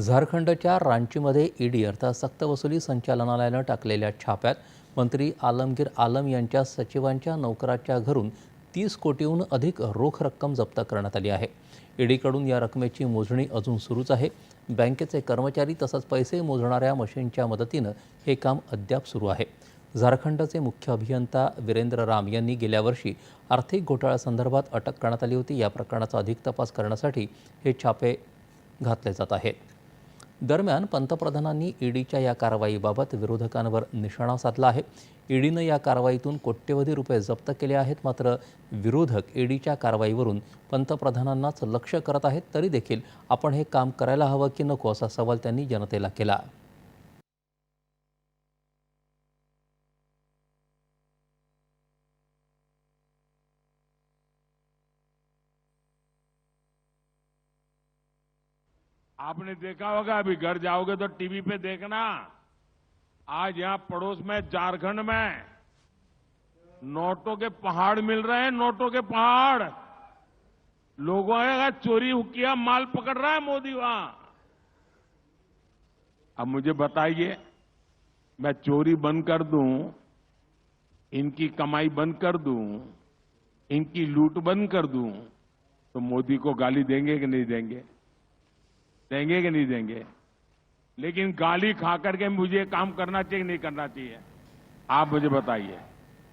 झारखंडच्या रांचीमध्ये ईडी अर्थात सक्तवसुली संचालनालयानं टाकलेल्या छाप्यात मंत्री आलमगीर आलम यांच्या सचिवांच्या नोकराच्या घरून तीस कोटीहून अधिक रोख रक्कम जप्त करण्यात आली आहे. ईडीकडून या रकमेची मोजणी अजून सुरूच आहे. बँकेचे कर्मचारी तसंच पैसे मोजणाऱ्या मशीनच्या मदतीनं हे काम अद्याप सुरू आहे. झारखंडचे मुख्य अभियंता वीरेंद्र राम यांनी गेल्या वर्षी आर्थिक घोटाळ्यासंदर्भात अटक करण्यात आली होती. या प्रकरणाचा अधिक तपास करण्यासाठी हे छापे घातले जात आहेत. दरम्यान पंतप्रधानांनी ईडीच्या या कारवाईबाबत विरोधकांवर निशाणा साधला आहे. ईडीनं या कारवाईतून कोट्यवधी रुपये जप्त केले आहेत मात्र विरोधक ईडीच्या कारवाईवरून पंतप्रधानांनाच लक्ष करत आहेत तरी देखील आपण हे काम करायला हवं की नको असा सवाल त्यांनी जनतेला केला. आपने देखा होगा, अभी घर जाओगे तो टीवी पे देखना। आज यहाँ पड़ोस में, झारखंड में, नोटों के पहाड़ मिल रहे हैं, नोटों के पहाड़। लोगों का चोरी किया माल पकड़ रहा है मोदी वहाँ। अब मुझे बताइए, मैं चोरी बंद कर दूँ, इनकी कमाई बंद कर दूँ, इनकी लूट बंद कर दूँ तो मोदी को गाली देंगे कि नहीं देंगे? देंगे कि नहीं देंगे? लेकिन गाली खा करके मुझे काम करना चाहिए कि नहीं करना चाहिए? आप मुझे बताइए।